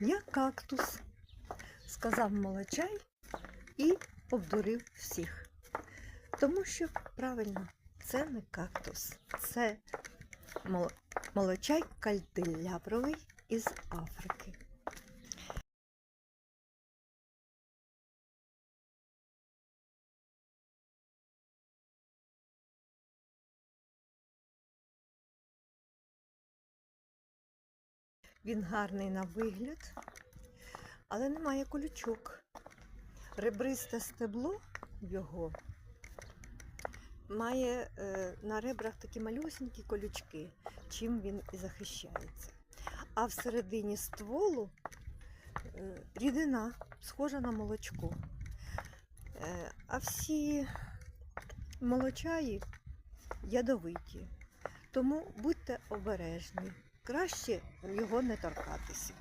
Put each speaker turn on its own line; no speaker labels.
я кактус, сказав молочай і обдурив всіх. Тому що правильно, це не кактус, це молочай кальделябровий із Африки. Він гарний на вигляд, але не має колючок. Ребристе стебло його має е, на ребрах такі малюсенькі колючки, чим він і захищається. А всередині стволу е, рідина, схожа на молочко. Е, а всі молочаї ядовиті. Тому будьте обережні. Краще його не торкатися.